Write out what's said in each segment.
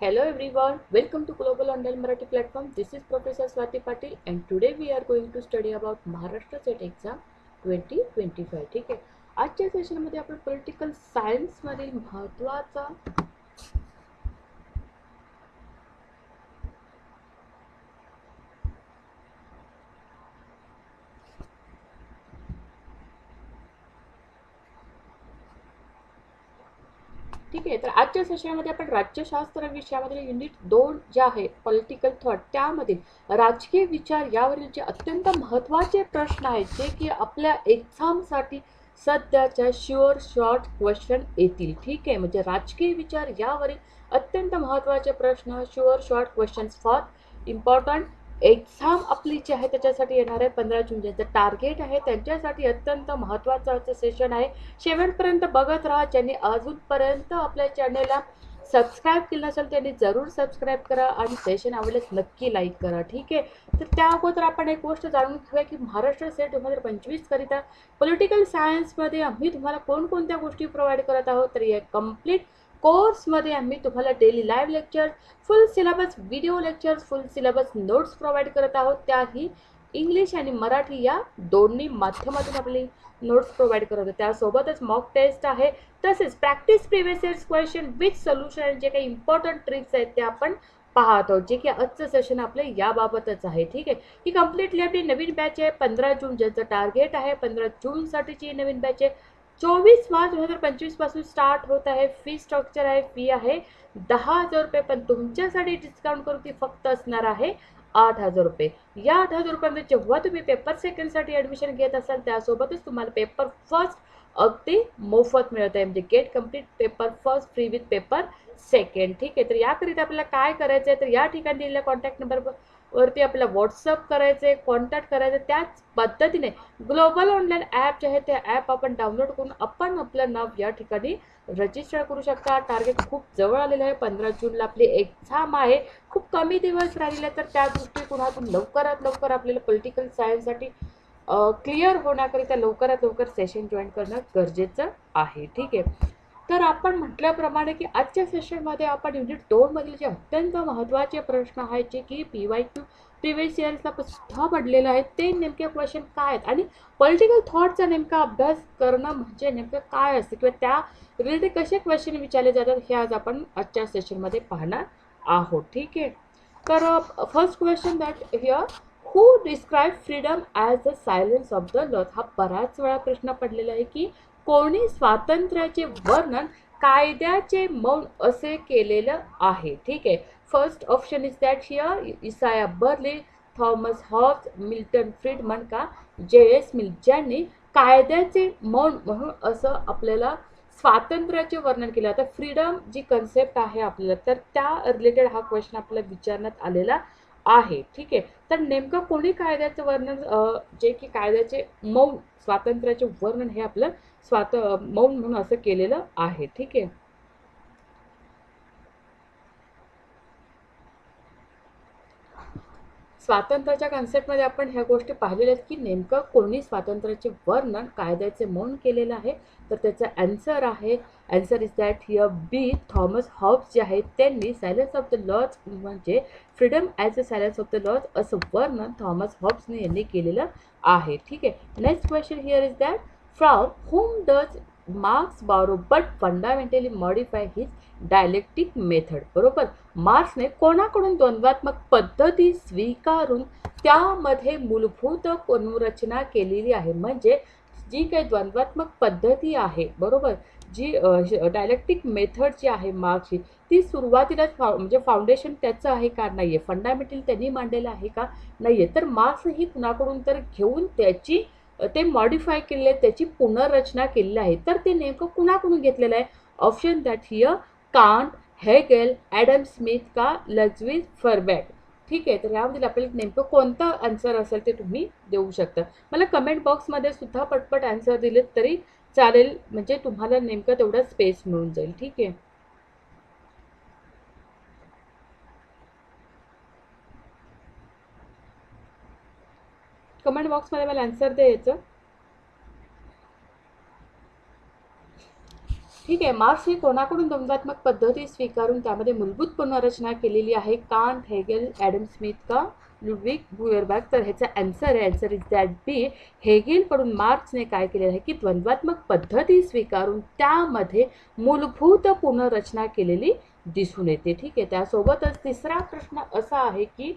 Hello everyone, welcome to Global Online Marathi platform. This is Professor Swati Patil and today we are going to study about Maharashtra State Exam 2025. ठीक आहे आजच्या सेशनमध्ये आपण political सायन्समधील महत्त्वाचा ठीक आहे तर आजच्या सेशनमध्ये आपण राज्यशास्त्र विषयामधील युनिट दोन जे आहे पॉलिटिकल थॉट त्यामधील राजकीय विचार यावरील जे अत्यंत महत्त्वाचे प्रश्न आहेत जे की आपल्या एक्झामसाठी सध्याच्या शुअर शॉर्ट क्वेश्चन येतील. ठीक आहे? म्हणजे राजकीय विचार यावरील अत्यंत महत्त्वाचे प्रश्न sure short questions for important exam आपली जी आहे त्याच्यासाठी येणार आहे पंधरा जून. ज्यांचं टार्गेट आहे त्यांच्यासाठी अत्यंत महत्त्वाचं असं सेशन आहे. शेवटपर्यंत बघत राहा. ज्यांनी अजूनपर्यंत आपल्या चॅनलला सबस्क्राईब केलं नसेल त्यांनी जरूर सबस्क्राईब करा आणि सेशन आवडल्यास नक्की लाईक करा. ठीक आहे? तर त्या अगोदर आपण एक गोष्ट जाणून घेऊया की महाराष्ट्र सेट दोन हजार पंचवीसकरिता पॉलिटिकल सायन्समध्ये आम्ही तुम्हाला कोणकोणत्या गोष्टी प्रोव्हाइड करत आहोत? तर या कंप्लीट कोर्समध्ये आम्ही तुम्हाला daily live lectures full syllabus video lectures full syllabus notes provide करत आहोत. त्याही इंग्लिश आणि मराठी या दोन्ही माध्यमातून आपली नोट्स प्रोव्हाइड करत आहोत. त्यासोबतच मॉक टेस्ट आहे. तसेच practice previous years question with solution जे काही इम्पॉर्टंट ट्रिक्स आहेत ते आपण पाहत आहोत. जे की आजचं सेशन आपलं याबाबतच आहे. ठीक आहे? ही कम्प्लिटली आपली नवीन बॅच आहे. पंधरा जून ज्याचं टार्गेट आहे पंधरा जूनसाठीची नवीन बॅच आहे. चोवीस मार्च दोन हजार पंचवीसपासून स्टार्ट होत आहे. फी स्ट्रक्चर आहे. फी आहे. दहा हजार रुपये पण तुमच्यासाठी डिस्काउंट करून ती फक्त असणार आहे आठ हजार रुपये. या आठ हजार रुपयामध्ये जेव्हा तुम्ही पेपर सेकंडसाठी ॲडमिशन घेत असाल त्यासोबतच तुम्हाला पेपर फर्स्ट अगदी मोफत मिळत आहे म्हणजे get complete paper first free with paper second ठीक आहे? तर याकरिता आपल्याला काय करायचं आहे तर या ठिकाणी दिलेल्या कॉन्टॅक्ट नंबर वरती आपल्याला व्हॉट्सअप करायचे कॉन्टॅक्ट करायचे त्याच पद्धतीने ग्लोबल ऑनलाईन ॲप जे आहे ते ॲप आपण डाउनलोड करून आपण आपलं नाव या ठिकाणी रजिस्टर करू शकता. टार्गेट खूप जवळ आलेलं आहे. पंधरा जूनला आपली एक्झाम आहे. खूप कमी दिवस राहिले तर त्या दृष्टिकोनातून लवकरात लवकर आपल्याला पॉलिटिकल सायन्ससाठी क्लिअर होण्याकरिता लवकरात लवकर सेशन जॉईन करणं गरजेचं आहे. ठीक आहे. तर आपण म्हटल्याप्रमाणे की आजच्या सेशनमध्ये आपण युनिट दोनमधील जे अत्यंत महत्त्वाचे प्रश्न आहेत जे की पी वाय क्यू प्रिव्हियस इयर्सला सुद्धा पडलेलं आहे ते नेमके क्वेश्चन काय आहेत? आणि पॉलिटिकल थॉटचा नेमका अभ्यास करणं म्हणजे नेमकं काय असतं? किंवा त्या रिलेटेड कसे क्वेश्चन विचारले जातात हे आज आपण आजच्या सेशनमध्ये पाहणार आहोत. ठीक आहे? तर first question that here who describe freedom as the silence of the laws हा बराच वेळा प्रश्न पडलेला आहे की कोणी स्वातंत्र्याचे वर्णन कायद्याचे मौन असे केलेलं आहे. ठीक आहे. First option is that here Isaiah Berlin Thomas Hobbes Milton Friedman का जे एस मिल ज्यांनी कायद्याचे मौन म्हणून असं आपल्याला स्वातंत्र्याचे वर्णन केलं. आता फ्रीडम जी कन्सेप्ट आहे आपल्याला तर त्या रिलेटेड हा क्वेश्चन आपल्याला विचारण्यात आलेला आहे. ठीक आहे. तर नेमकं कोणी कायद्याचं वर्णन जे की कायद्याचे मौन स्वातंत्र्याचे वर्णन हे आपलं स्वात मौन म्हणून असं केलेलं आहे. ठीक आहे? स्वातंत्र्याच्या कन्सेप्टमध्ये आपण ह्या गोष्टी पाहिलेल्या आहेत की नेमकं कोणी स्वातंत्र्याचे वर्णन कायद्याचे मौन केलेलं आहे? तर त्याचा ॲन्सर आहे answer is that here be Thomas Hobbes जे आहेत त्यांनी सायलेन्स ऑफ द लॉज म्हणजे freedom as a silence of the laws असं वर्णन थॉमस हॉब्सने यांनी केलेलं आहे. ठीक आहे? Next question here is that from whom does Marx borrow but fundamentally modify his dialectic method बरोबर? मार्क्सने कोणाकडून द्वंद्वात्मक पद्धती स्वीकारून त्यामध्ये मूलभूत पुनरचना केलेली आहे? म्हणजे जी काही द्वंद्वात्मक पद्धती आहे बरोबर? जी डायलेक्टिक मेथड जी आहे मार्क्सची ती सुरुवातीलाच फा म्हणजे फाउंडेशन त्याचं आहे का? नाही आहे फंडामेंटल त्यांनी मांडलेलं आहे का? नाही आहे तर मार्क्स ही कुणाकडून तर घेऊन त्याची ते मॉडिफाय केलेले त्याची पुनर्रचना केलेली आहे. तर ते नेमकं कुणाकडून घेतलेलं आहे? Option that here Kant Hegel Adam Smith का लजविज फरबॅक ठीक आहे तर यामधील आपल्याला नेमकं कोणतं आन्सर असेल ते तुम्ही देऊ शकता. मला कमेंट बॉक्समध्ये सुद्धा पटपट आन्सर दिलेत तरी चालेल म्हणजे तुम्हाला नेमकं तेवढा स्पेस मिळून जाईल. ठीक आहे? कमेंट बॉक्समध्ये मला आन्सर द्यायचं ठीक आहे मार्क्स हे कोणाकडून द्वंद्वात्मक पद्धती स्वीकारून त्यामध्ये मूलभूत पुनर्रचना केलेली आहे? कांट हेगेल ॲडम स्मिथ का? Ludwig Feuerbach? तर ह्याचा आन्सर आहे. आन्सर इज दॅट बी हेगेलकडून मार्क्सने काय केलेलं आहे की द्वंद्वात्मक पद्धती स्वीकारून त्यामध्ये मूलभूत पुनर्रचना केलेली दिसून येते. ठीक आहे त्यासोबतच तिसरा प्रश्न असा आहे की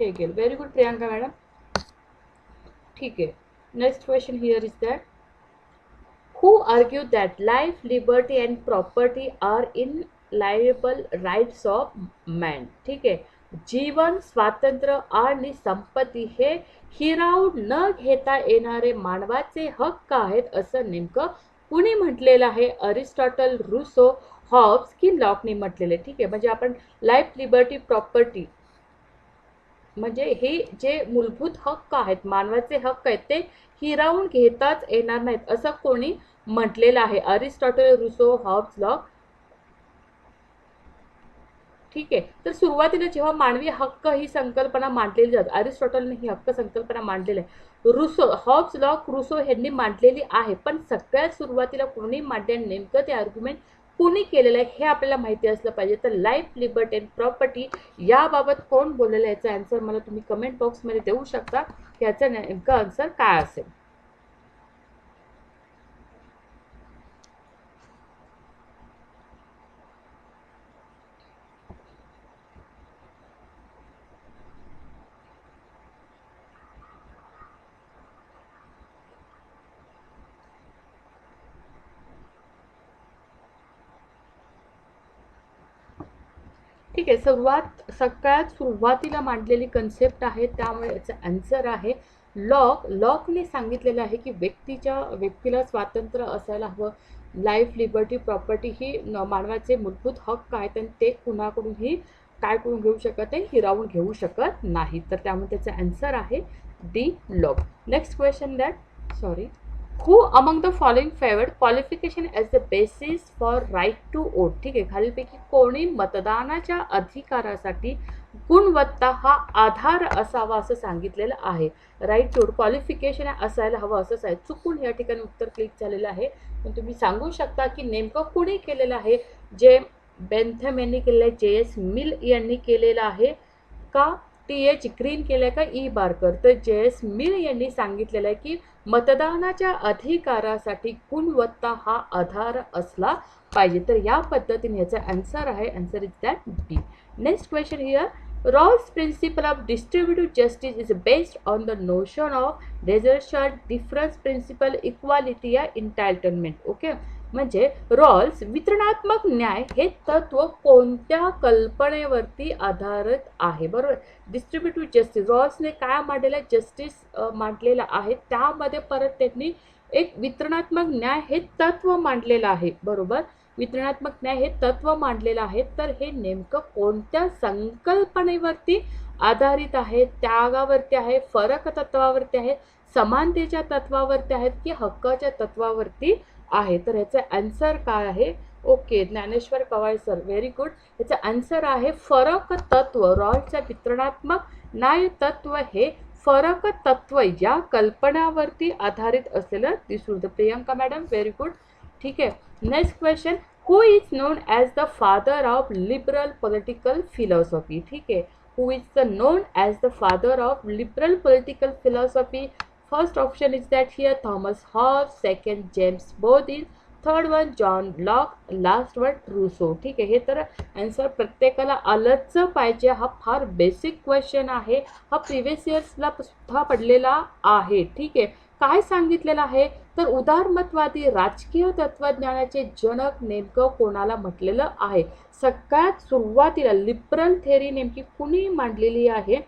Hegel very good Priyanka madam. ठीक आहे. Next question here is that who that that life, liberty and property are inalienable rights of man. ठीक आहे. जीवन स्वातंत्र्य आणि संपत्ती हे हिरावून न घेता येणारे मानवाचे हक्क आहेत असं नेमकं कुणी म्हटलेलं आहे? अरिस्टॉटल रुसो हॉब्स की लॉकने म्हटलेले ठीक आहे. म्हणजे आपण लाईफ लिबर्टी प्रॉपर्टी म्हणजे हे जे मूलभूत हक्क आहेत मानवाचे हक्क आहेत ते हिरावून घेताच येणार नाहीत असं कोणी म्हटलेलं आहे. अरिस्टॉटल रुसो हॉब्स लॉक ठीक आहे. तर सुरुवातीला जेव्हा मानवी हक्क ही संकल्पना मांडलेली जात अरिस्टॉटलने ही हक्क संकल्पना मांडलेली आहे. रुसो हॉब्स लॉक रुसो यांनी मांडलेली आहे पण सगळ्यात सुरुवातीला कोणी मांडले नेमकं ते आर्ग्युमेंट कोणी केलेलं आहे हे आपल्याला माहिती असलं पाहिजे. तर लाईफ लिबर्टी अँड प्रॉपर्टी याबाबत कोण बोललेलं याचा आन्सर मला तुम्ही कमेंट बॉक्समध्ये देऊ शकता. याचा नेमकं आन्सर काय असेल? ठीक आहे सुरुवात सगळ्यात सुरुवातीला मांडलेली कन्सेप्ट आहे त्यामुळे याचं आन्सर आहे लॉक लॉकने सांगितलेलं आहे की व्यक्तीच्या व्यक्तीला स्वातंत्र्य असायला हवं. लाईफ लिबर्टी प्रॉपर्टी ही न- मानवाचे मूलभूत हक्क आहेत आणि ते कुणाकडूनही काय करून घेऊ शकत नाही हिरावून घेऊ शकत नाही तर त्यामुळे त्याचं आन्सर आहे D Locke next question that sorry who among the following favoured qualification as the basis for right to vote ठीक आहे खालीलपैकी कोणी मतदानाच्या अधिकारासाठी गुणवत्ता हा आधार असावा असं सांगितलेलं आहे. राईट टू क्वालिफिकेशन असायला हवं असंच आहे. चुकून या ठिकाणी उत्तर क्लिक झालेलं आहे. पण तुम्ही सांगू शकता की नेमकं कुणी केलेलं आहे? जे बेंथम यांनी केलेलं आहे जे एस मिल यांनी केलेलं आहे का? टी एच ग्रीन केलं का? ई बारकर तर जे एस मिल यांनी सांगितलेलं आहे की मतदानाच्या अधिकारासाठी गुणवत्ता हा आधार असला पाहिजे. तर या पद्धतीने याचा आन्सर आहे. Answer is that B next question here Rawls principle of distributive justice is based on the notion of desertion difference principle equality या इंटायटलमेंट ओके म्हणजे रॉल्स वितरणात्मक न्याय हे तत्व कोणत्या कल्पनेवरती आधारित आहे? बरोबर. डिस्ट्रीब्युटिव्ह जस्टिस रॉल्सने काय मांडलेलं आहे? जस्टिस मांडलेलं आहे. त्यामध्ये परत त्यांनी एक वितरणात्मक न्याय हे तत्व मांडलेलं आहे. बरोबर? वितरणात्मक न्याय हे तत्व मांडलेलं आहे. तर हे नेमकं कोणत्या संकल्पनेवरती आधारित आहे? त्यागावरती आहे? फरक तत्वावरती आहे? समानतेच्या तत्वावरती आहेत की हक्काच्या तत्वावरती आहे. तर ह्याचं ॲन्सर काय आहे? Okay Dnyaneshwar Kawal sir very good ह्याचं आन्सर आहे फरक तत्व रॉयलचं वितरणात्मक न्याय तत्व हे फरक तत्व या कल्पनावरती आधारित असलेलं दिसून प्रियंका मॅडम व्हेरी गुड ठीक आहे. Next question who is known as the father of liberal political philosophy ठीक आहे. Who is the known as the father of liberal political philosophy first option is that here Thomas Hobbes, second James Bodin, third one John Locke last one Rousseau ठीक आहे हे तर answer प्रत्येकाला आलंच पाहिजे. हा फार बेसिक क्वेश्चन आहे. हा प्रिव्हियस इयर्सला सुद्धा पडलेला आहे. ठीक आहे. काय सांगितलेलं आहे? तर उदारमतवादी राजकीय तत्वज्ञानाचे जनक नेमकं कोणाला म्हटलेलं आहे? सगळ्यात सुरुवातीला लिबरल थेरी नेमकी कुणी मांडलेली आहे?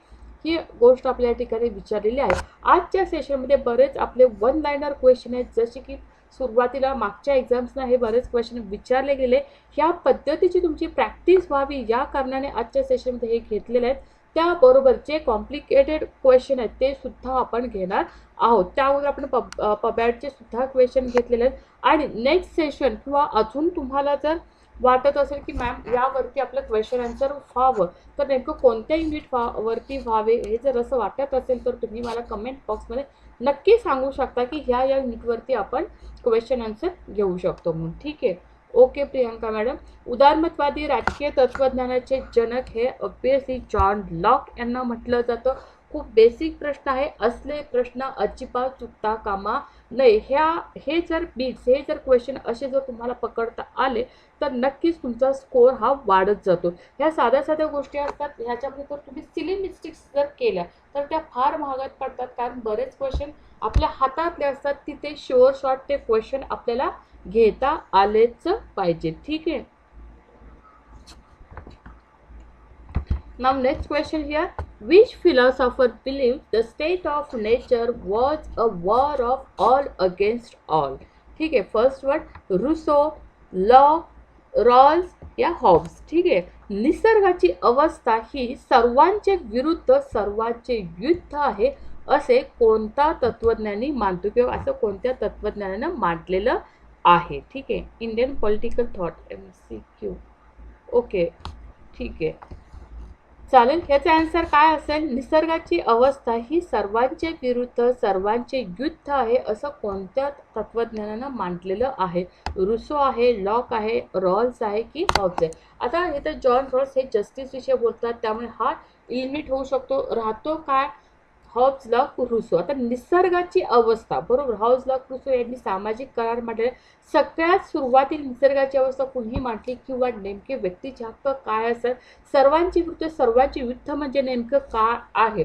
ही गोष्ट आपल्या ठिकाणी विचारलेली आहे. आजच्या सेशनमध्ये बरेच आपले वन लायनर क्वेश्चन आहेत. जसे की सुरुवातीला मागच्या एक्झाम्सना हे बरेच क्वेश्चन विचारले गेले. ह्या पद्धतीची तुमची प्रॅक्टिस व्हावी या कारणाने आजच्या सेशनमध्ये हे घेतलेले आहेत. त्याबरोबर जे कॉम्प्लिकेटेड क्वेश्चन आहेत ते सुद्धा आपण घेणार आहोत. त्यावर आपण पब पबॅटचे सुद्धा क्वेश्चन घेतलेले आहेत. आणि नेक्स्ट सेशन किंवा अजून तुम्हाला जर वाटत असेल की मॅम यावरती आपलं क्वेश्चन आन्सर व्हावं. तर नेमकं कोणत्या युनिट व्हा वरती व्हावे हे जर असं वाटत असेल तर तुम्ही मला कमेंट बॉक्समध्ये नक्की सांगू शकता की ह्या या युनिटवरती आपण क्वेश्चन आन्सर घेऊ शकतो म्हणून. ठीक आहे? Okay Priyanka madam. उदारमतवादी राजकीय तत्वज्ञानाचे जनक हे ऑब्वियसली जॉन लॉक यांना म्हटलं जातं. खूप बेसिक प्रश्न आहे. असले प्रश्न अजिबात चुकता कामा नये. ह्या हे जर बीट्स हे जर क्वेश्चन असे जर तुम्हाला पकडता आले तर नक्कीच तुमचा स्कोअर हा वाढत जातो. ह्या साध्या साध्या गोष्टी असतात. ह्याच्यामध्ये जर तुम्ही सिली मिस्टेक्स जर केल्या तर त्या फार महागात पडतात. कारण बरेच क्वेश्चन आपल्या हातातले असतात. तिथे शुअर शॉर्ट ते क्वेश्चन आपल्याला घेता आलेच पाहिजे. ठीक आहे? नाव next question here Which philosopher believed the state of nature was a war of all against all? ठीक आहे first word Rousseau Locke Rawls या हॉब्स ठीक आहे निसर्गाची अवस्था ही सर्वांचे विरुद्ध सर्वांचे युद्ध आहे असे कोणता तत्वज्ञानी मानतो किंवा असं कोणत्या तत्वज्ञानानं मांडलेलं आहे? ठीक आहे Indian political thought M C Q okay ठीक आहे. चालेल? ह्याचा आन्सर काय असेल? निसर्गाची अवस्था ही सर्वांचे विरुद्ध सर्वांचे युद्ध आहे असं कोणत्या तत्वज्ञानानं मांडलेलं आहे? रुसो आहे लॉक आहे रॉल्स आहे की हॉब्स आहे आता इथं जॉन रॉल्स हे जस्टिस विषय बोलतात त्यामुळे हा इलिमिट होऊ शकतो. राहतो काय? Hobbes Locke Rousseau. आता निसर्गाची अवस्था बरोबर? हॉब्स लॉ क्रुसो यांनी सामाजिक करार मांडले. सगळ्यात सुरुवातील निसर्गाची अवस्था कुणी मांडली किंवा नेमके व्यक्तीचे हक्क काय असतात सर्वांची विरुद्ध सर्वांची युद्ध म्हणजे नेमकं काय आहे?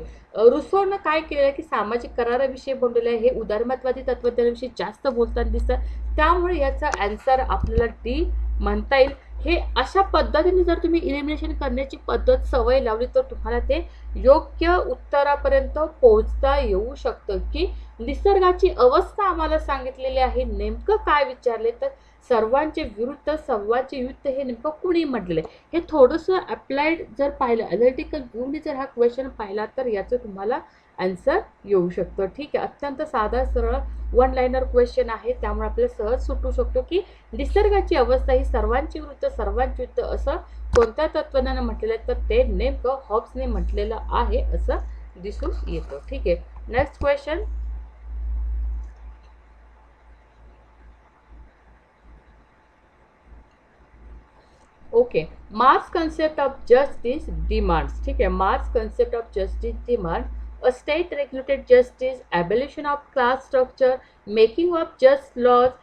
रुसोनं काय केलं की सामाजिक कराराविषयी बोललेलं आहे? हे उदारमतवादी तत्वज्ञानाविषयी जास्त बोलताना दिसतं. त्यामुळे याचा ॲन्सर आपल्याला डी म्हणता येईल. हे अशा पद्धतीने जर तुम्ही इलिमिनेशन करण्याची पद्धत सवय लावली तर तुम्हाला ते योग्य उत्तरापर्यंत पोहोचता येऊ शकतं. की निसर्गाची अवस्था आम्हाला सांगितलेली आहे. नेमकं काय विचारले? तर सर्वांचे विरुद्ध सर्वांचे युद्ध हे नेमकं कुणी म्हटलेलं आहे हे थोडंसं अप्लाइड जर पाहिलं अनालिटिकल व्ह्यूने जर हा क्वेश्चन पाहिला तर याचं तुम्हाला आन्सर येऊ शकतो. ठीक आहे. अत्यंत साधा सरळ वन लाईनर क्वेश्चन आहे. त्यामुळे आपल्याला सहज सुटू शकतो की निसर्गाची अवस्था ही सर्वांची वृत्त सर्वांची वृत्त असं कोणत्या तत्वज्ञानं म्हटलेलं तर ते नेमकं हॉब्सने म्हटलेलं आहे असं दिसून येतं. ठीक आहे. Next question okay Marx concept of justice demands ठीक आहे. Marx concept of justice demand a state regulated justice, abolition of class structure, making of just laws,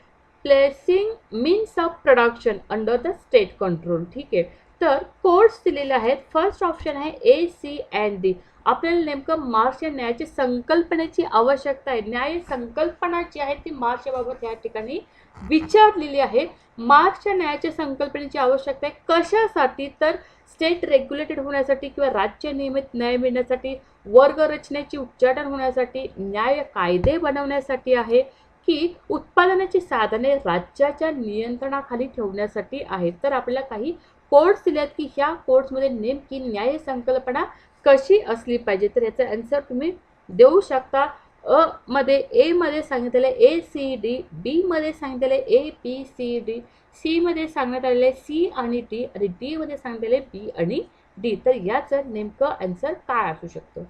placing means of production under the state control. ठीक आहे तर course दिलेले आहेत first option आहे ए C and D आपल्याला नेमकं marks या न्यायाची संकल्पनेची आवश्यकता आहे न्याय संकल्पना जी आहे ती मार्क्स बाबत या ठिकाणी विचारलेली आहे मार्क्सच्या न्यायाच्या संकल्पनेची आवश्यकता आहे. कशासाठी? तर स्टेट रेग्युलेटेड होण्यासाठी किंवा राज्य नियमित न्याय मिळण्यासाठी वर्ग रचनेची उच्चाटन होण्यासाठी न्याय कायदे बनवण्यासाठी आहे की उत्पादनाची साधने राज्याच्या नियंत्रणाखाली ठेवण्यासाठी आहेत? तर आपल्याला काही कोर्ट्स दिल्यात आहेत की ह्या कोर्ट्समध्ये नेमकी न्याय संकल्पना कशी असली पाहिजे? तर याचा आन्सर तुम्ही देऊ शकता. अ मध्ये ए मध्ये सांगितलेलं ए सी डी बीमध्ये सांगितलेलं आहे ए बी सी डी सीमध्ये सांगण्यात आलेलं आहे सी आणि डी आणि डीमध्ये सांगितलेले बी आणि डी. तर याचं नेमकं आन्सर काय असू शकतं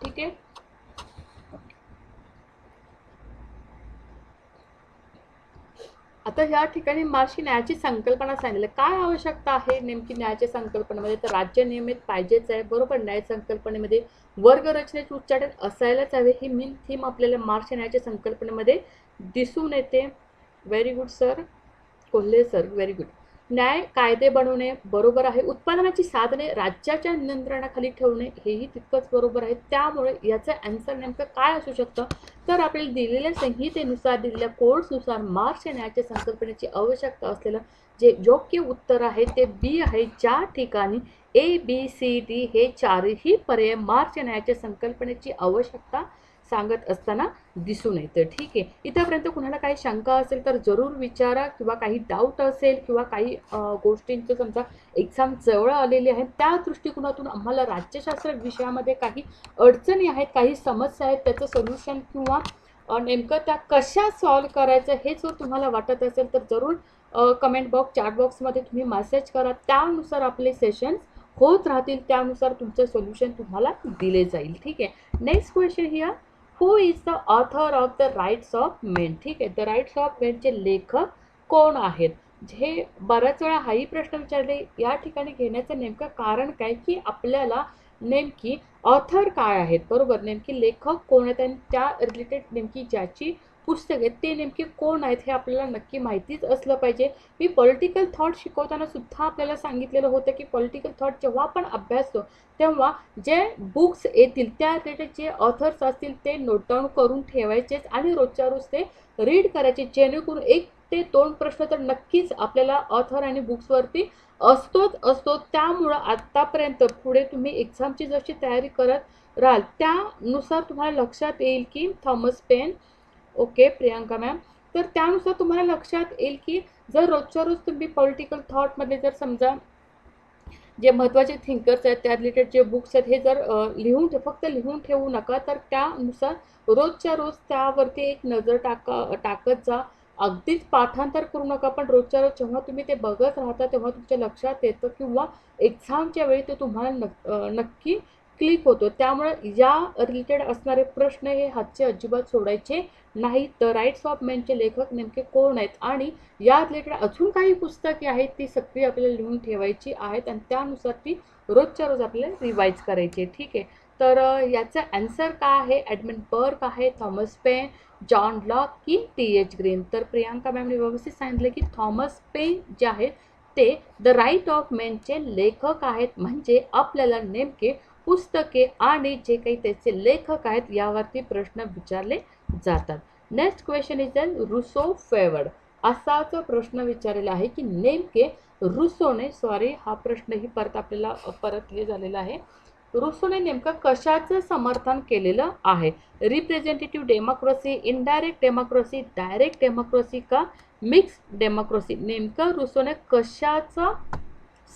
ठीक आहे आता या ठिकाणी मार्शी न्यायाची संकल्पना सांगितलं. काय आवश्यकता आहे नेमकी न्यायाच्या संकल्पनेमध्ये? तर राज्य नियमित पाहिजेच आहे. बरोबर न्याय संकल्पनेमध्ये वर्ग रचनेचे उच्चाटन असायलाच हवे. ही मेन थीम आपल्याला मार्च न्यायाच्या संकल्पनेमध्ये दिसून येते. Very good sir Kolhe sir very good न्याय कायदे बनवणे बरोबर आहे. उत्पादनाची साधने राज्याच्या नियंत्रणाखाली ठेवणे हेही तितकंच बरोबर आहे. त्यामुळे याचं अँसर नेमकं काय असू शकतं? तर आपल्याला दिलेल्या संहितेनुसार दिलेल्या कोर्सनुसार मार्च या न्यायाच्या संकल्पनेची आवश्यकता असलेलं जे योग्य उत्तर आहे ते बी आहे. ज्या ठिकाणी ए बी सी डी हे चारही पर्याय मार्च या न्यायाच्या संकल्पनेची आवश्यकता सांगत असताना दिसून येतं ठीक आहे. इथंपर्यंत कुणाला काही शंका असेल तर जरूर विचारा किंवा काही डाऊट असेल किंवा काही गोष्टींचं समजा एक्झाम जवळ आलेली आहे त्या दृष्टिकोनातून आम्हाला राज्यशास्त्र विषयामध्ये काही अडचणी आहेत काही समस्या आहेत त्याचं सोल्युशन किंवा नेमकं त्या कशा सॉल्व करायचं हे जर तुम्हाला वाटत असेल तर जरूर कमेंट बॉक्स चॅट बॉक्समध्ये तुम्ही मेसेज करा. त्यानुसार आपले सेशन्स होत राहतील त्यानुसार तुमचं सोल्युशन तुम्हाला दिले जाईल. ठीक आहे. Next question here who is the author of the rights of men ठीक आहे. द राईट्स ऑफ मेनचे लेखक कोण आहेत? हे बऱ्याच वेळा हाही प्रश्न विचारले. या ठिकाणी घेण्याचं नेमकं कारण काय? की आपल्याला नेमकी ऑथर काय आहेत? बरोबर. नेमकी लेखक कोण आहेत? आणि त्या रिलेटेड नेमकी ज्याची पुस्तक आहेत ते नेमके कोण आहेत हे आपल्याला नक्की माहितीच असलं पाहिजे. मी पॉलिटिकल थॉट शिकवताना सुद्धा आपल्याला सांगितलेलं होतं की पॉलिटिकल थॉट जेव्हा आपण अभ्यासतो तेव्हा जे बुक्स येतील त्या रिलेटेड जे ऑथर्स असतील ते नोट डाऊन करून ठेवायचेच आणि रोजच्या रोज ते रीड करायचे. जेणेकरून एक ते दोन प्रश्न तर नक्कीच आपल्याला ऑथर आणि बुक्सवरती असतोच असतो. त्यामुळं आत्तापर्यंत पुढे तुम्ही एक्झामची जशी तयारी करत राहाल त्यानुसार तुम्हाला लक्षात येईल की Thomas Paine okay Priyanka ma'am. तर त्यानुसार तुम्हाला लक्षात येईल की जर रोजच्या रोज तुम्ही पॉलिटिकल थॉटमध्ये जर समजा जे महत्त्वाचे थिंकर्स आहेत त्या रिलेटेड जे बुक्स आहेत हे जर लिहून ठेव फक्त लिहून ठेवू नका तर त्यानुसार रोजच्या रोज त्यावरती एक नजर टाका टाकत जा. अगदीच पाठांतर करू नका पण रोजच्या रोज जेव्हा तुम्ही ते बघत राहता तेव्हा तुमच्या लक्षात येतं किंवा एक्झामच्या वेळी ते तुम्हाला नक्की क्लिक होतो. त्यामुळे या रिलेटेड असणारे प्रश्न हे हातचे अजिबात सोडायचे नाही. तर राईट्स ऑफ मेनचे लेखक नेमके कोण आहेत? आणि या रिलेटेड अजून काही पुस्तके आहेत ती सक्रिय आपल्याला लिहून ठेवायची आहेत आणि त्यानुसार ती रोजच्या रोज आपल्याला रिवाईज करायची आहे. ठीक आहे? तर याचं ॲन्सर काय आहे? ॲडमिन बर्क आहे थॉमस पेन जॉन लॉक की टी एच ग्रीन तर प्रियांका मॅमने व्यवस्थित सांगितलं की थॉमस पेन जे आहेत ते द राईट ऑफ मेनचे लेखक आहेत. म्हणजे आपल्याला नेमके पुस्तके आणि जे काही त्याचे लेखक आहेत यावरती प्रश्न विचारले जातात. नेक्स्ट क्वेश्चन इज अन रुसो फेवर्ड असाच प्रश्न विचारलेला आहे की नेमके रुसोने सॉरी हा प्रश्नही परत आपल्याला परत हे झालेला आहे. रुसोने नेमकं कशाचं समर्थन केलेलं आहे? Representative democracy indirect democracy direct democracy का? मिक्स डेमोक्रेसी नेमकं रुसोने कशाचं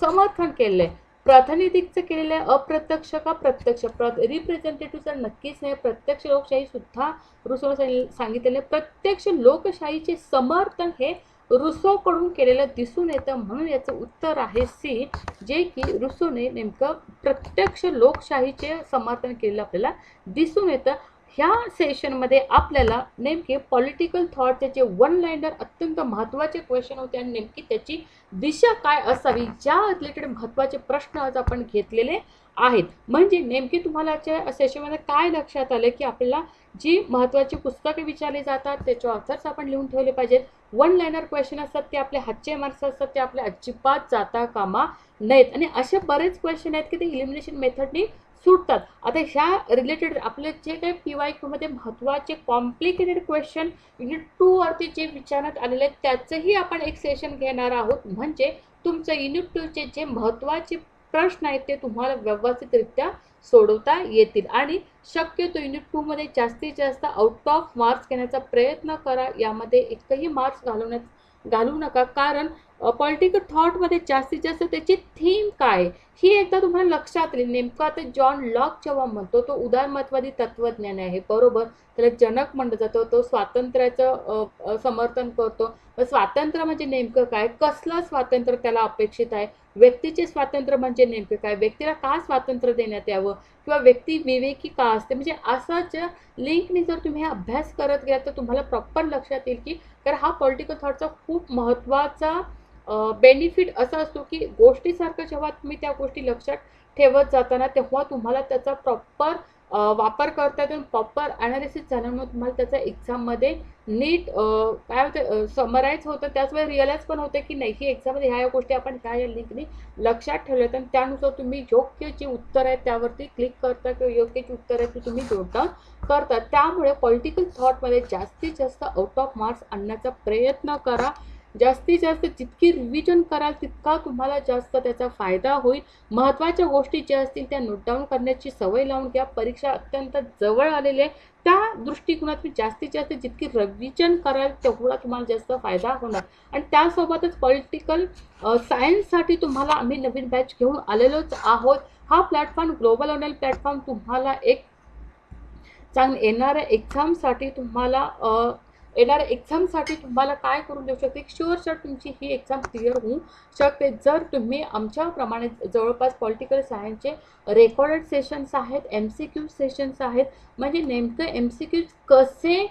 समर्थन केलेलं आहे प्रातिनिधिकचं केलेलं आहे अप्रत्यक्ष का प्रत्यक्ष? प्र रिप्रेझेंटेटिव्हचं नक्कीच नाही प्रत्यक्ष लोकशाही सुद्धा सांगितलेलं आहे. प्रत्यक्ष लोकशाहीचे समर्थन हे रुसोकडून केलेलं दिसून येतं म्हणून याचं उत्तर आहे सी जे की रुसोने नेमकं प्रत्यक्ष लोकशाहीचे समर्थन केलेलं आपल्याला दिसून येतं. ह्या सेशनमध्ये आपल्याला नेमके पॉलिटिकल थॉट त्याचे वन लाईनर अत्यंत महत्त्वाचे क्वेश्चन होते आणि नेमकी त्याची दिशा काय असावी या रिलेटेड महत्त्वाचे प्रश्न आज आपण घेतलेले आहेत. म्हणजे नेमके तुम्हाला आजच्या सेशनमध्ये काय लक्षात आलं की आपल्याला जी महत्त्वाची पुस्तके विचारली जातात त्याचे ऑथर्स आपण लिहून ठेवले पाहिजेत. वन लाईनर क्वेश्चन असतात ते आपले हातचे मार्क्स असतात ते आपल्या अजिबात जाता कामा नाहीत आणि असे बरेच क्वेश्चन आहेत की ते इलिमिनेशन मेथडनी सुटतात. आता ह्या रिलेटेड आपले जे काही पी वाय क्यूमध्ये महत्त्वाचे कॉम्प्लिकेटेड म्हणजे क्वेश्चन युनिट टूवरती जे विचारण्यात आलेले आहेत त्याचंही आपण एक सेशन घेणार आहोत. म्हणजे तुमचं युनिट टूचे जे महत्त्वाचे प्रश्न आहेत ते तुम्हाला व्यवस्थितरित्या सोडवता येतील. आणि शक्यतो युनिट टूमध्ये जास्तीत जास्त आउट ऑफ मार्क्स घेण्याचा प्रयत्न करा. यामध्ये एकही मार्क्स घालवण्यात घालवू नका. कारण पॉलिटिकल थॉटमध्ये जास्तीत जास्त त्याची थीम काय? ही एकदा तुम्हाला लक्षात येईल. नेमकं आता जॉन लॉक जेव्हा म्हणतो तो उदारमतवादी तत्वज्ञान आहे. बरोबर? त्याला जनक म्हणलं जातं. तो स्वातंत्र्याचं समर्थन करतो. स्वातंत्र्य म्हणजे नेमकं काय? कसलं स्वातंत्र्य त्याला अपेक्षित आहे? व्यक्तीचे स्वातंत्र्य म्हणजे नेमकं काय? व्यक्तीला का स्वातंत्र्य देण्यात यावं? किंवा व्यक्ती विवेकी का असते? म्हणजे असाच लिंकने जर तुम्ही अभ्यास करत गेलात तर तुम्हाला प्रॉपर लक्षात येईल की कारण हा पॉलिटिकल थॉटचा खूप महत्त्वाचा बेनिफिट असा असतो की गोष्टीसारखं जेव्हा तुम्ही त्या गोष्टी लक्षात ठेवत जाताना तेव्हा तुम्हाला त्याचा प्रॉपर वापर करता येतो. प्रॉपर ॲनालिसिस झाल्यामुळे तुम्हाला त्याचा एक्झाममध्ये नीट काय होतं समराईज होतं. त्याचवेळी रिअलाईज पण होतं की नाही ही एक्झाममध्ये ह्या ह्या गोष्टी आपण ह्या या लिंकनी लक्षात ठेवल्या आणि त्यानुसार तुम्ही योग्य जी उत्तर आहेत त्यावरती क्लिक करता किंवा योग्य जी उत्तर आहेत ती तुम्ही जोडता करता. त्यामुळे पॉलिटिकल थॉटमध्ये जास्तीत जास्त आउट ऑफ मार्क्स आणण्याचा प्रयत्न करा. जास्तीत जास्त जितकी रिव्हिजन कराल तितका तुम्हाला जास्त त्याचा फायदा होईल. महत्त्वाच्या गोष्टी ज्या असतील त्या नोट डाऊन करण्याची सवय लावून घ्या. परीक्षा अत्यंत जवळ आलेली आहे. त्या दृष्टिकोनातून जास्तीत जास्त जितकी रिव्हिजन कराल तेवढा तुम्हाला जास्त फायदा होणार. आणि त्यासोबतच पॉलिटिकल सायन्ससाठी तुम्हाला आम्ही नवीन बॅच घेऊन आलेलोच आहोत. हा प्लॅटफॉर्म ग्लोबल ऑनलाईन प्लॅटफॉर्म तुम्हाला एक चांग येणाऱ्या एक्झामसाठी तुम्हाला येणाऱ्या एक्झामसाठी तुम्हाला काय करून देऊ शकते? शुअर शॉट तुमची ही एक्झाम क्लिअर होऊ शकते. जर तुम्ही आमच्याप्रमाणे जवळपास पॉलिटिकल सायन्सचे रेकॉर्डेड सेशन्स आहेत एम सी क्यू सेशन्स आहेत म्हणजे नेमकं एम सी क्यूज कसे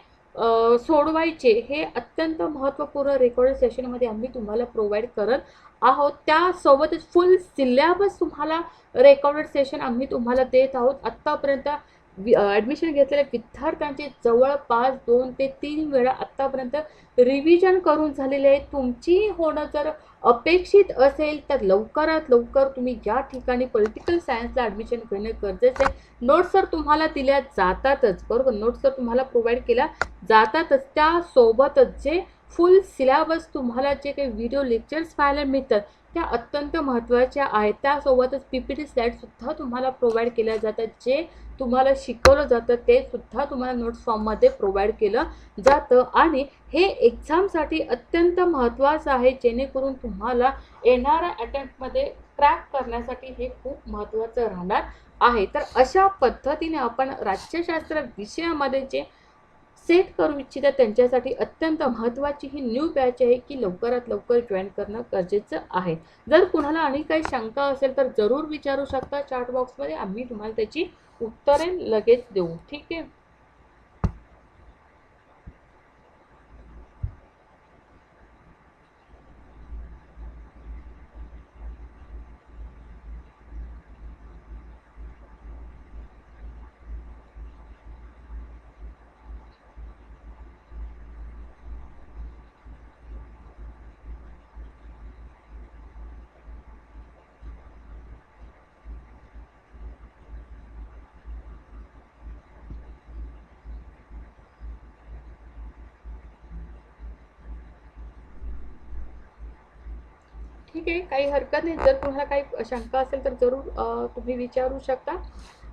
सोडवायचे हे अत्यंत महत्त्वपूर्ण रेकॉर्डेड सेशनमध्ये आम्ही तुम्हाला प्रोव्हाइड करत आहोत. त्यासोबतच फुल सिलेबस तुम्हाला रेकॉर्डेड सेशन आम्ही तुम्हाला देत आहोत. आत्तापर्यंत ॲडमिशन घेतलेल्या विद्यार्थ्यांचे जवळपास दोन ते तीन वेळा आत्तापर्यंत रिव्हिजन करून झालेले आहे तुमची होणं जर अपेक्षित असेल तर लवकरात लवकर तुम्ही या ठिकाणी पॉलिटिकल सायन्सला ॲडमिशन घेणं गरजेचं आहे. नोट्स तर तुम्हाला दिल्या जातातच. बरोबर? नोट्स तर तुम्हाला प्रोव्हाइड केल्या जातातच. त्यासोबतच जे फुल सिलेबस तुम्हाला जे काही व्हिडिओ लेक्चर्स पाहायला मिळतात त्या अत्यंत महत्त्वाच्या आहेत. त्यासोबतच पी पी टी स्लॅटसुद्धा तुम्हाला प्रोव्हाइड केल्या जातात. जे तुम्हाला शिकवलं जातं ते सुद्धा तुम्हाला नोट्स फॉर्ममध्ये प्रोव्हाइड केलं जातं. आणि हे एक्झामसाठी अत्यंत महत्त्वाचं आहे. जेणेकरून तुम्हाला येणाऱ्या अटेम्प्टमध्ये क्रॅक करण्यासाठी हे खूप महत्त्वाचं राहणार आहे. तर अशा पद्धतीने आपण राज्यशास्त्र विषयामध्ये जे सेट करू इच्छितात त्यांच्यासाठी अत्यंत महत्त्वाची ही न्यू बॅच आहे की लवकरात लवकर जॉईन करणं गरजेचं आहे. जर कुणाला आणि काही शंका असेल तर जरूर विचारू शकता चार्ट बॉक्समध्ये आम्ही तुम्हाला त्याची उत्तरे लगेच देऊ. ठीक आहे? ठीक आहे काही हरकत नाही. जर तुम्हाला काही शंका असेल तर जरूर तुम्ही विचारू शकता.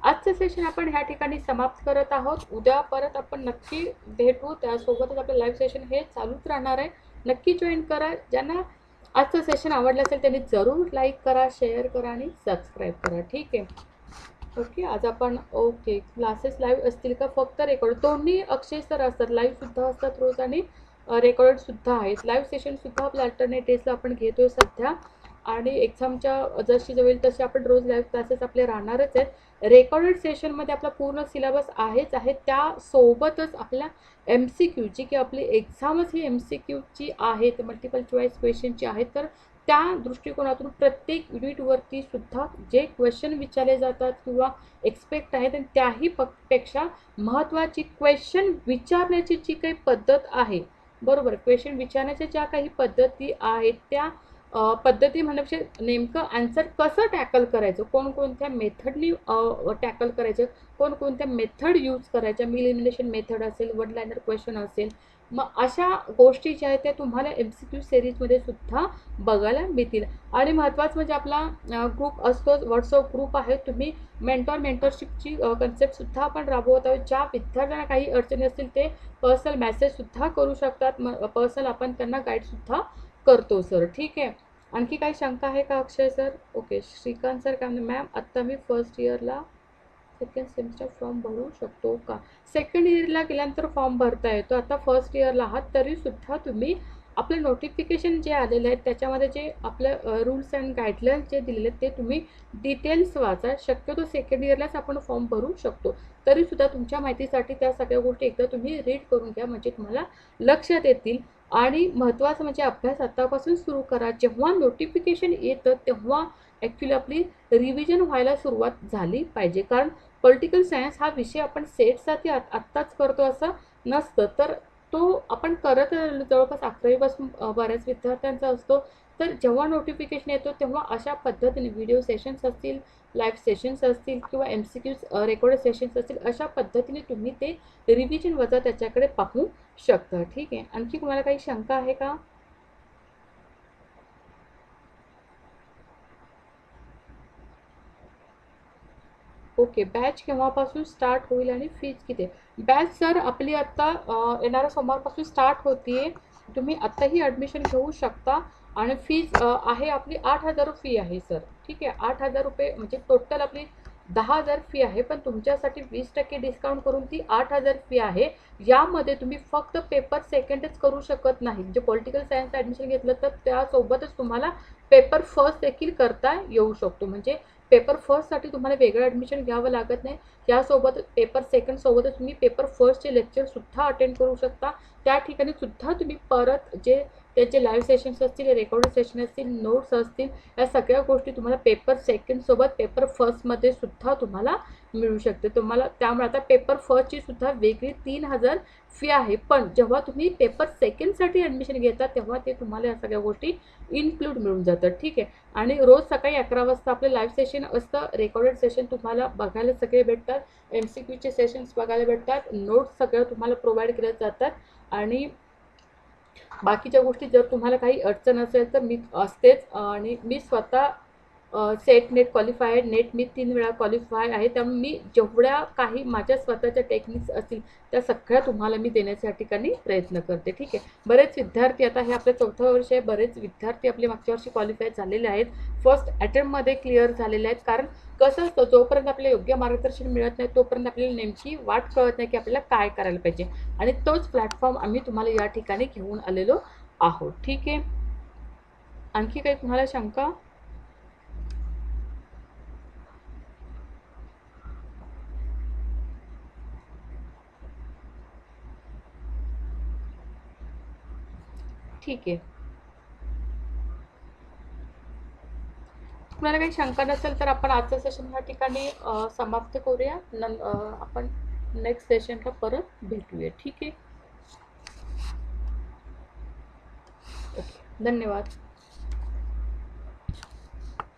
आजचं सेशन आपण ह्या ठिकाणी समाप्त करत आहोत. उद्या परत आपण नक्की भेटू. त्यासोबतच आपलं लाईव्ह सेशन हे चालूच राहणार आहे. नक्की जॉईन करा. ज्यांना आजचं सेशन आवडलं असेल त्यांनी जरूर लाईक करा शेअर करा आणि सबस्क्राईब करा. ठीक आहे? ओके आज आपण ओके क्लासेस लाईव्ह असतील का? फक्त रेकॉर्ड दोन्ही अक्षय सर असतात. लाईव्हसुद्धा असतात रोज आणि रेकॉर्डसुद्धा आहेत. लाईव्ह सेशनसुद्धा आपल्या अल्टरनेट डेजला आपण घेतो आहे सध्या. आणि एक्झामच्या जशी जवळ तसे आपण रोज लाईव्ह क्लासेस आपले राहणारच आहेत. रेकॉर्डेड सेशनमध्ये आपला पूर्ण सिलेबस आहेच आहे. त्यासोबतच आपल्या एम सी क्यू जी की आपली एक्झामच ही एम सी क्यूची आहे तर मल्टिपल चॉईस क्वेश्चनची आहेत. तर त्या दृष्टिकोनातून प्रत्येक युनिटवरती सुद्धा जे क्वेश्चन विचारले जातात किंवा एक्सपेक्ट आहेत आणि त्याही प पेक्षा महत्त्वाची क्वेश्चन विचारण्याची जी काही पद्धत आहे बरोबर. क्वेश्चन विचारण्याच्या ज्या काही पद्धती आहेत त्या पद्धती म्हणण्यापेक्षा नेमकं आन्सर कसं टॅकल करायचं? कोणकोणत्या मेथडनी टॅकल करायचं? कोणकोणत्या मेथड यूज करायच्या? मिल इलिमिनेशन मेथड असेल वन लायनर क्वेश्चन असेल मग अशा गोष्टी ज्या आहेत त्या तुम्हाला एम सी क्यू सिरीजमध्ये सुद्धा बघायला मिळतील. आणि महत्त्वाचं म्हणजे आपला ग्रुप असतो व्हॉट्सअप ग्रुप आहे तुम्ही मेंटॉर मेंटरशिपची कन्सेप्टसुद्धा आपण राबवत आहोत. ज्या विद्यार्थ्यांना काही अडचणी असतील ते पर्सनल मॅसेजसुद्धा करू शकतात. म पर्सनल आपण त्यांना गाईडसुद्धा करतो सर ठीक आहे? आणखी काही शंका आहे का Akshay sir okay Shrikant sir काय म्हणते मॅम आत्ता मी फर्स्ट इयरला सेकंड सेमिस्टर फॉर्म भरू शकतो का? सेकंड इयरला गेल्यानंतर फॉर्म भरता येतो. आता फर्स्ट इयरला आहात तरीसुद्धा तुम्ही आपले नोटिफिकेशन जे आलेले आहेत त्याच्यामध्ये जे आपलं रूल्स अँड गाईडलाईन्स जे दिलेले आहेत ते तुम्ही डिटेल्स वाचा. शक्यतो सेकंड इयरलाच आपण फॉर्म भरू शकतो. तरीसुद्धा तुमच्या माहितीसाठी त्या सगळ्या गोष्टी एकदा तुम्ही रीड करून घ्या म्हणजे तुम्हाला लक्षात येतील. आणि महत्त्वाचं म्हणजे अभ्यास आत्तापासून सुरू करा. जेव्हा नोटिफिकेशन येतं तेव्हा ॲक्च्युली आपली रिव्हिजन व्हायला सुरुवात झाली पाहिजे. कारण पॉलिटिकल सायन्स हा विषय आपण सेटसाठी आत आत्ताच करतो असं नसतं. तर तो आपण करत जवळपास अकरावीपासून बऱ्याच विद्यार्थ्यांचा असतो. तर जेव्हा नोटिफिकेशन येतो तेव्हा अशा पद्धतीने व्हिडिओ सेशन्स असतील लाईव्ह सेशन्स असतील किंवा M C Qs recorded sessions असतील अशा पद्धतीने तुम्ही ते रिव्हिजन वजा त्याच्याकडे पाहू शकता. ठीक आहे? आणखी तुम्हाला काही शंका आहे का? ओके बॅच केव्हापासून स्टार्ट होईल आणि फीज किती बॅच सर आपली आत्ता येणाऱ्या सोमवारपासून स्टार्ट होतीये तुम्ही आत्ताही ॲडमिशन घेऊ शकता आणि फीज आहे आपली आठ हजार फी आहे सर ठीक आहे आठ हजार रुपये म्हणजे टोटल आपली दहा हजार फी आहे पण तुमच्यासाठी वीस टक्के डिस्काउंट करून ती आठ हजार फी आहे. यामध्ये तुम्ही फक्त पेपर सेकंडच करू शकत नाही. म्हणजे पॉलिटिकल सायन्स ॲडमिशन घेतलं तर त्यासोबतच तुम्हाला पेपर फर्स्ट देखील करता येऊ शकतो. म्हणजे पेपर फर्स्टसाठी तुम्हाला वेगळं ॲडमिशन घ्यावं लागत नाही. यासोबत पेपर सेकंडसोबतच तुम्ही पेपर फर्स्टचे लेक्चरसुद्धा अटेंड करू शकता. त्या ठिकाणी सुद्धा तुम्ही परत जे त्याचे लाईव्ह सेशन्स असतील रेकॉर्डेड सेशन असतील नोट्स असतील या सगळ्या गोष्टी तुम्हाला पेपर सेकंडसोबत पेपर फर्स्टमध्ये सुद्धा तुम्हाला मिळू शकते. तुम्हाला त्यामुळे आता पेपर फर्स्टची सुद्धा वेगळी तीन हजार फी आहे. पण जेव्हा तुम्ही पेपर सेकंडसाठी ॲडमिशन घेता तेव्हा ते तुम्हाला या सगळ्या गोष्टी इन्क्लूड मिळून जातात. ठीक आहे? आणि रोज सकाळी अकरा वाजता आपलं लाईव्ह सेशन असतं. रेकॉर्डेड सेशन तुम्हाला बघायला सगळे भेटतात. एम सी क्यूचे सेशन्स बघायला भेटतात. नोट्स सगळं तुम्हाला प्रोव्हाइड केल्या जातात. आणि बाकीच्या गोष्टी जर तुम्हाला काही अडचण असेल तर मी असतेच आणि मी स्वतः सेट नेट क्वालिफायड नेट मी तीन वेळा क्वालिफाय आहे. त्यामुळे मी जेवढ्या काही माझ्या स्वतःच्या टेक्निक्स असतील त्या सगळ्या तुम्हाला मी देण्याच्या ठिकाणी प्रयत्न करते. ठीक आहे? बरेच विद्यार्थी आता हे आपलं चौथं वर्ष आहे. बरेच विद्यार्थी आपले मागच्या वर्षी क्वालिफाय झालेले आहेत. फर्स्ट अटेम्प्टमध्ये क्लिअर झालेले आहेत. कारण कसं असतं जोपर्यंत आपल्याला योग्य मार्गदर्शन मिळत नाही तोपर्यंत आपल्याला नेमकी वाट कळत नाही की आपल्याला काय करायला पाहिजे. आणि तोच प्लॅटफॉर्म आम्ही तुम्हाला या ठिकाणी घेऊन आलेलो आहोत. ठीक आहे? आणखी काही तुम्हाला शंका? ठीक आहे. तुम्हाला काही शंका नसेल तर आपण आजचं सेशन ह्या ठिकाणी समाप्त करूया. न आपण नेक्स्ट सेशनला परत भेटूया. ठीक आहे? ओके. धन्यवाद.